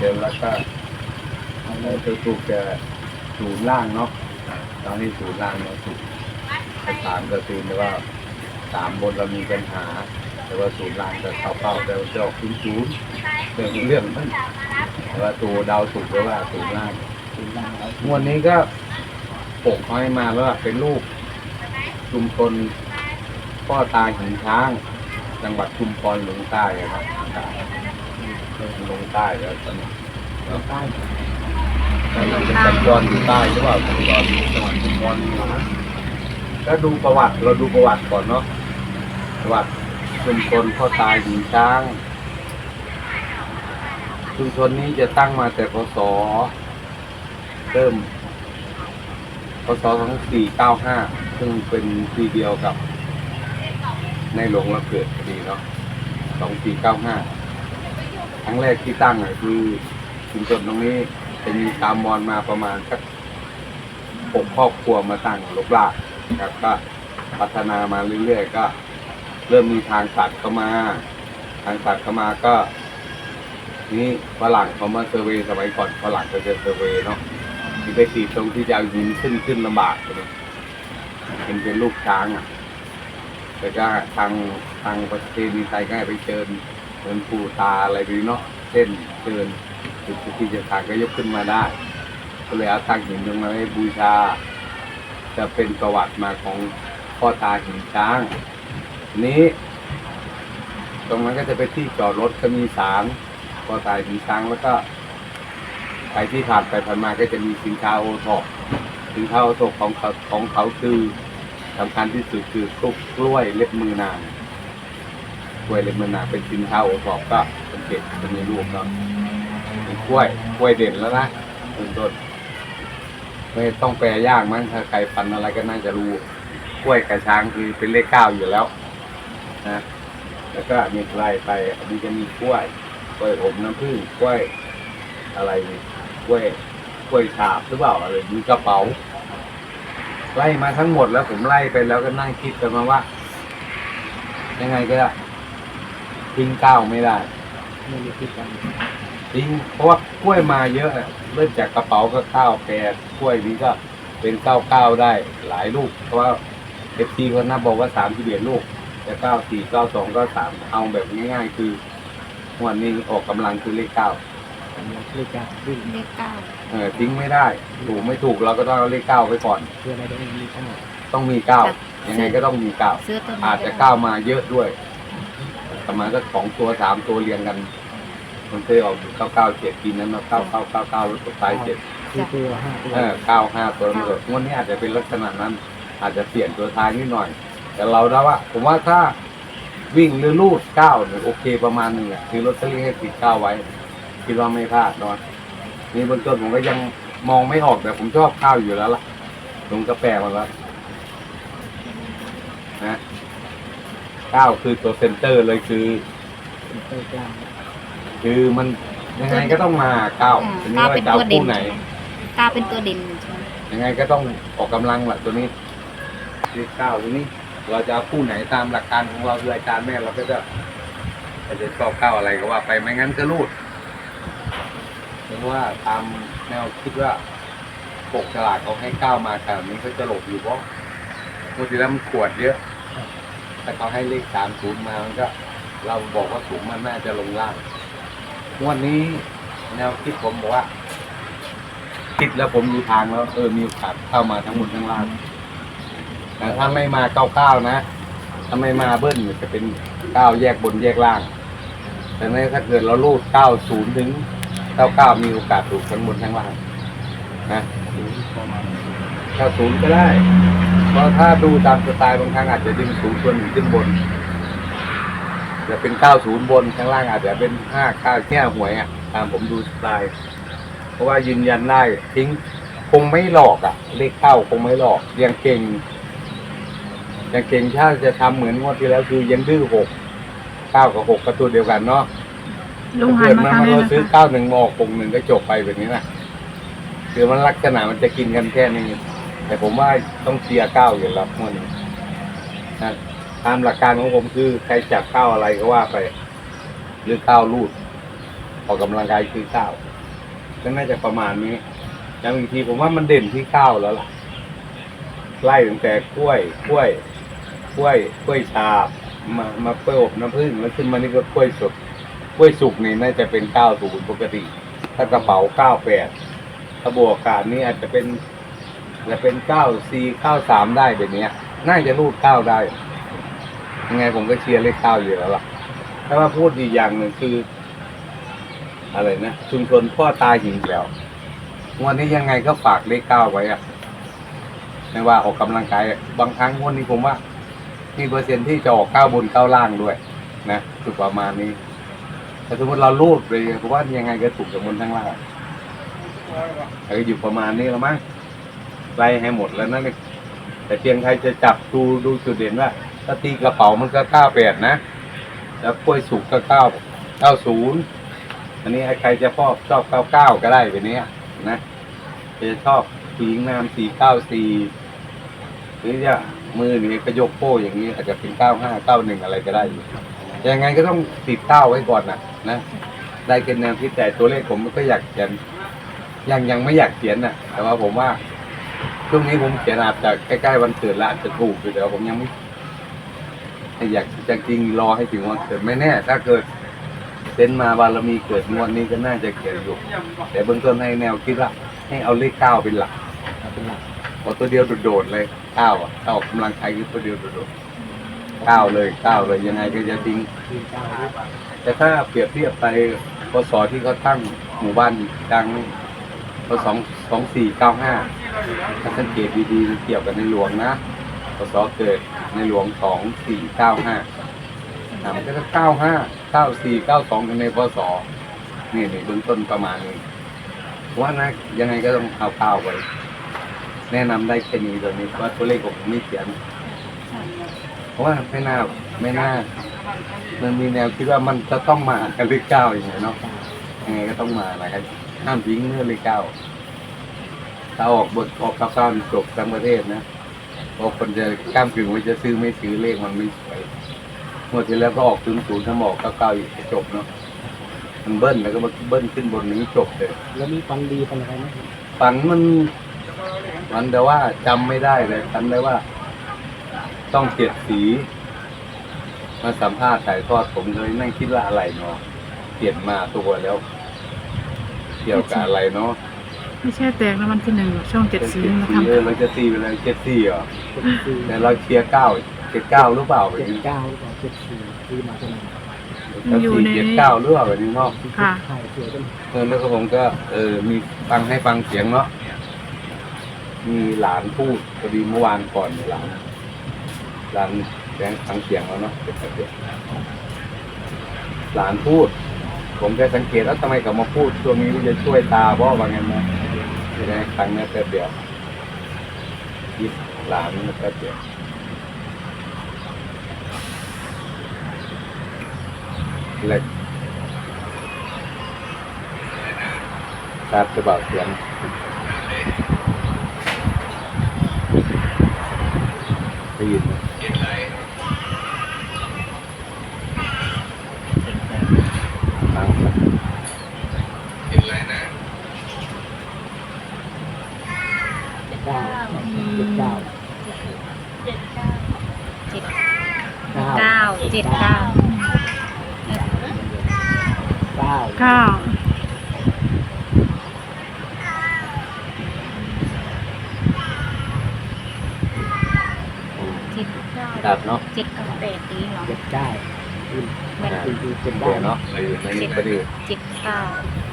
เดินแล้วก็เราจะถูกจะศูนย์ล่างเนาะตอนนี้ศูนย์ล่างเราถูกสามก็คือแต่ว่าสามบนเรามีปัญหา แต่ว่าศูนย์ล่างจะเข้าเป้าแต่ว่าจะออกศูนย์ศูนย์เรื่องเรื่องมันแต่ว่าตัวดาวถูกไว้ว่าศูนย์ล่างศูนย์ล่างวดนี้ก็ปกให้มาว่าเป็นลูกชุมชนพ่อตาหินช้าง จังหวัดชุมพรลงใต้ครับ ลงใต้แล้วตอนนี้เอาใต้แต่เราจะสัญจรอยู่ใต้หรือเปล่าสัญจรอยู่จังหวัดชุมพรนี่นะก็ดูประวัติเราดูประวัติก่อนเนาะประวัติชุมชนพ่อตายหินช้างชุมชนนี้จะตั้งมาแต่พศเริ่มพศ2495 ซึ่งเป็นปีเดียวกับในหลวงเราเกิดพอดีเนาะ2495 ครั้งแรกที่ตั้งอะคือชุมชนตรงนี้จะมีตามมอนมาประมาณสักหกครอบครัวมาตั้งลกลากครับก็พัฒนามาเรื่อยๆก็ เริ่มมีทางสัตว์เข้ามา ทางสัตว์เข้ามาก็ นี่ฝรั่งเขามาเซอร์เวย์สมัยก่อนฝรั่งก็จะเซอร์เวย์เนาะที่ไปตีตรงที่จะเอาหินขึ้นขึ้นลำบากเลยเป็นเป็นลูกช้างอะแต่ก็ทางทางประเทศนีไทยก็ไปเชิญ เชิญปูตาอะไรดีเนาะเช่นเชิญจุดที่จะทางก็ยกขึ้นมาได้ ก็เลยเอาตั้งหินตรงนั้นให้บูชา จะเป็นประวัติมาของพ่อตาหินช้าง นี้ ตรงนั้นก็จะเป็นที่จอดรถก็มีศาลพ่อตาหินช้างแล้วก็ใครที่ผ่านไปผ่านมาก็จะมีสินค้าโอท็อปสินค้าโอท็อปของเขาของเขาคือสำคัญที่สุดคือกล้วยกล้วยเล็บมือนาง ล้วยเล็บมือนาเป็นสินค้าโอทอปก็เป็นเกตเป็นในรูปเนาะเป็นกล้วยกล้วยเด่นแล้วนะต้นต้นไม่ต้องแปลยากมั้งถ้าใครฟันอะไรก็น่าจะรู้กล้วยกระช้างคือเป็นเลขเก้าอยู่แล้วนะแล้วก็มีไล่ไปอันนี้จะมีกล้วยกล้วยอบน้ำผึ้งกล้วยอะไรกล้วยกล้วยฉาบหรือเปล่าอะไรมีกระเป๋า ไล่มาทั้งหมดแล้วผมไล่ไปแล้วก็นั่งคิดกันมาว่า ยังไงก็ ทิ้งก้าวไม่ได้ไม่ได้คิดกันทิ้งเพราะว่ากล้วยมาเยอะอะเริ่มจากกระเป๋าก็ข้าวแปดกล้วยนี้ก็เป็นเก้าเก้าได้หลายลูก เพราะว่าเอฟซีเขานับบอกว่าสามสิบเอ็ดลูกแต่เก้าสี่เก้าสองก็สามเอาแบบง่ายๆ คือวันนี้ออกกำลังคือเลขเก้าผมอยากเลขเก้าวิ่งเลขเก้าเออทิ้งไม่ได้ถูกไม่ถูกเราก็ต้องเอาเลขเก้าไปก่อนเพื่อไม่ได้มีเก้าต้องมีเก้ายังไงก็ต้องมีเก้าซื้อตัวนี้อาจจะเก้ามาเยอะด้วย ประมาณสักสองตัวสามตัวเรียงกัน มันเคยออกเก้าเก้าเจ็ดปีนั้นมาเก้าเก้าเก้าเก้าแล้วสุดท้ายเจ็ดสี่ตัวห้าตัวเออเก้าห้าตัวมันก็งวดนี้อาจจะเป็นลักษณะนั้น อาจจะเปลี่ยนตัวท้ายนิดหน่อย แต่เราได้ว่า ผมว่าถ้าวิ่งหรือลูดเก้าเนี่ยโอเคประมาณหนึงอะคือลอตเตอรี่ให้ติดเก้าไว้คิดว่าไม่พลาดเนอะนี่เบื้องต้นผมก็ยังมองไม่ออกแต่ผมชอบข้าวอยู่แล้วล่ะลงกาแฟมาแล้วนะ ข้าวคือตัวเซนเตอร์เลยคือเป็นตัวกลางคือมันยังไงก็ต้องมาเก้าทีนี้เก้าว่าเป็นจะเอาตัวเด่คู่นไหนเก้าเป็นตัวเด่นใช่ไหมยังไงก็ต้องออกกำลังแหละตัวนี้เลขเก้าตัวนี้ เราจะเอาคู่ไหนตามหลักการของเราคืออาจารย์แม่เราก็จะอาจจะชอบเก้าอะไรก็ว่าไปไม่งั้นก็รูดเพราะว่าตามแนวคิดว่าปกฉลากเขาให้เก้ามาแต่นี้เขาจะหลบอยู่เพราะบางทีแล้วมันขวดเยอะ ถ้าเขาให้เลขสามศูนย์มามันก็ เราบอกว่าสูงมันน่าจะลงล่างวันนี้แนวคิดผมบอกว่า คิดแล้วผมมีทางแล้ว เออมีโอกาสเข้ามาทั้งหมดทั้งล่างแต่ถ้าไม่มาเก้าเก้านะถ้าไม่มาเบิ้ลเนี่ยจะเป็นเก้าแยกบนแยกล่าง แต่ในถ้าเกิดเราลูดเก้าศูนย์ถึงเก้าเก้ามีโอกาสถูกทั้งบนทั้งล่างนะเก้าศูนย์ก็ได้ เพราะถ้าดูตามสไตล์บางครั้งอาจจะดึงศูนย์ตัวหนึ่งขึ้นบน จะเป็นเก้าศูนย์บนข้างล่างอาจจะเป็นห้าเก้าแค่หวยอะ ตามผมดูสไตล์ เพราะว่ายืนยันได้ทิ้งคงไม่หลอกอะ เลขเข้าคงไม่หลอกยังเก่งยังเก่งถ้าจะทำเหมือนงวดที่แล้วคือยังดื้อหกเก้ากับหกก็ตัวเดียวกันเนาะลุงหัถ้านเกิดมาทางนี้เราซื้อเก้าหนึ่งมออกหกหนึ่งก็จบไปแบบนี้นะคือมันลักษณะมันจะกินกันแค่นี้ แต่ผมว่าต้องเชียร์เก้าอยู่แล้วงวดนี้นะตามหลักการของผมคือ ใครจับเก้าอะไรก็ว่าไป หรือเก้าลูดออกกำลังกายคือเก้าก็น่าจะประมาณนี้อย่างอีกทีผมว่ามันเด่นที่ข้าวแล้วล่ะ ไล่ตั้งแต่กล้วย กล้วย กล้วย กล้วยชาบมามากล้วยอบน้ำผึ้งแล้วขึ้นมานี่ก็กล้วยสดกล้วยสุกนี่น่าจะเป็นเก้าศูนปกติ ถ้ากระเป๋าเก้าแปดถ้าบวกการนี่อาจจะเป็น จะเป็นเก้าสี่เก้าสามได้แบบเนี้ยน่าจะรูดเก้าได้ ยังไงผมก็เชียร์เลขเก้าอยู่แล้วล่ะถ้าว่าพูดอีกอย่างหนึ่งคือ อะไรนะชุมชนพ่อตาหินแล้ววันนี้ยังไงก็ฝากเลขเก้าไว้อะไม่ว่าออกกำลังกายอะบางครั้งวันนี้ผมว่า มีเปอร์เซ็นต์ที่จะออกเก้าบนเก้าล่างด้วย นะคือประมาณนี้แต่สมมติเราลูดไปผมว่ายังไงก็ถูกจากบนทั้งล่างแต่ก็อยู่ประมาณนี้แล้วมั้ง ไล่ให้หมดแล้วนั่นแต่เพียงใครจะจับดูดูจุดเด่นว่าถ้าตีกระเป๋ามันก็เก้าแปดนะ แล้วกล้วยสุกก็เก้าเก้าศูนย์อันนี้ใครจะชอบชอบเก้าเก้าก็ได้แบบนี้นะจะชอบสีงามสี่เก้าสี่หรือจะมือนี้ก็ยกโป้อย่างนี้ อาจจะเป็นเก้าห้าเก้าหนึ่งอะไรก็ได้อยู่ยังไงก็ต้องติดเก้าไว้ก่อนนะนะได้เป็นแนวคิดแต่ตัวเลขผมก็อยากเขียนยังยังไม่อยากเขียนนะแต่ว่าผมว่า ช่วงนี้ผมเขียนอาจจะใกล้ๆวันเกิดและอาจจะถูกอยู่แต่ว่าผมยังไม่อยากจะจริงรอให้ถึงวันเกิดไม่แน่ ถ้าเกิดเซ็นมาบารมีเกิดงวดนี้ก็น่าจะเขียนอยู่ แต่เบื้องต้นให้แนวคิดว่าให้เอาเลขเก้าเป็นหลักเอาเป็นหลักเอตัวเดียวโดดๆเลยเก้าอะถ้ากำลังกายคือตัวเดียวโดดๆเก้าเลยเก้าเลยยังไงก็จะทิ้งแต่ถ้าเปรียบเทียบไปพศที่เขาตั้งหมู่บ้านดังพศสองสองสี่เก้าห้า ถ้าสังเกตดีๆเกี่ยวกับในหลวงนะพศเกิดในหลวงสองสี่เก้าห้ามันก็เก้าห้าเก้าสี่เก้าสองในพศนี่นี่เบื้องต้นประมาณนี้ว่านะยังไงก็ต้องเอาเก้าไว้แนะนำได้แค่นี้ตอนนี้เพราะว่าตัวเลขผมไม่เขียนเพราะว่าไม่น่าไม่น่ามันมีแนวคิดว่ามันจะต้องมากันเลขเก้าอย่างเงี้ยเนาะยังไงก็ต้องมานะครับห้ามทิ้งเรื่อเลขเก้า ถ้าออกบทออกเก้าเก้านี่จบทั้งประเทศนะเพราะคนจะกล้ามกึ่งว่าจะซื้อไม่ซื้อเลขมันไม่สวยเมื่อที่แล้วก็ออกศูนย์ศูนย์ถ้ามาออกเก้าเก้าอีกก็จบเนาะมันเบิ้ลแล้วก็มาเบิ้ลขึ้นบนนี้จบเลย แล้วมีฟันดีฟันอะไรไหมฝันมันมันแต่ว่าจำไม่ได้เลยจำได้ว่า ต้องเจ็ดสี มาสัมภาษณ์ถ่ายทอดผมเลยนั่งคิดว่าอะไรเนาะเปลี่ยนมาตัวแล้ว เกี่ยวกับอะไรเนาะ ไม่ใช่แตกรางวัลที่หนึ่งช่องเจ็ดสีมาทำเออเราจะตีไปเลยเจ็ดสี่เหรอเจ็ดสี่แต่เราเชียร์เก้าเจ็ดเก้าหรือเปล่าแบบเจ็ดนี้เก้าหรือเปล่าเจ็ดสี่ที่มาเท่านั้นเจ็ดเก้าหรือเปล่าแบบนี้เนาะที่ค่ะไข่เสือเป็นเออแล้วก็ผมก็เออมีฟังให้ฟังเสียงเนาะมีหลานพูดพอดีเมื่อวานก่อนหลานหลานแสงฟังเสียงแล้วเนาะเป็นแบบเดียวหลานพูด ผมก็สังเกตแล้วทำไมเขามาพูดช่วงนี้มันจะช่วยตาเพราะว่างั้นนะ ที่ได้ครั้งนี้แป๊บเดียวยิบหลานนี่แป๊บเดียวเล็กชัดจะเบาเสียงได้ยินไหมฟังครับ เก้าเจ็ดเก้า เจ็ด เก้า เก้าเจ็ดเก้าเก้าเก้าเจ็ดเก้าครับเนาะเจ็ดเก้าแปดนี้เหรอเจ็ดเก้าคือแม่นคือคือเจ็ดเดี๋เก้ายวเนาะเออในนี้พอดีเจ็ดเก้า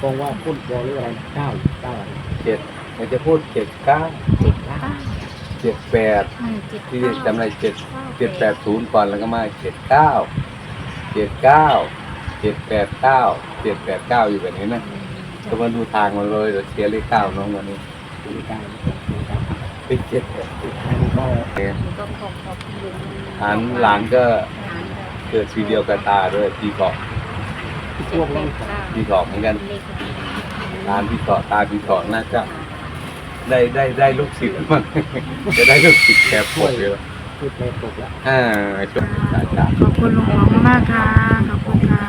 ฟองว่าพูดบอลหรืออะไรเก้าเก้าอะไรเจ็ดมันจะพูดเจ็ดเก้าเจ็ดเก้า เจ็ดแปดเออเจ็ดที่เก้าจำได้เจ็ดเจ็ดแปดศูนย์ก่อนแล้วก็มาเจ็ดเก้าเจ็ดเก้าเจ็ดแปดเก้าเจ็ดแปดเก้าอยู่แบบนี้นะก็มาดูทางมันเลยเราเชียร์เลขเก้าน้องวันนี้เจ็ดเก้าเจ็ดเก้าเป็นเจ็ดแปดศูนย์อันนี้ก็เนี่ยหนูก็ขอบขอบคุณหลานหลานก็เกิดปีเดียวกับตาด้วยปีเกาะพวกเล่นกับปีเกาะเหมือนกันเลขหลานปีเกาะตาปีเกาะน่าจะ ได้ได้ได้ลูกศิษย์มั้งจะได้ลูกศิษย์แคบปวดเยอะพูดไปตกแล้วอ่าจบจ้าจ้าขอบคุณลุงหอมมากๆค่ะ ขอบคุณค่ะ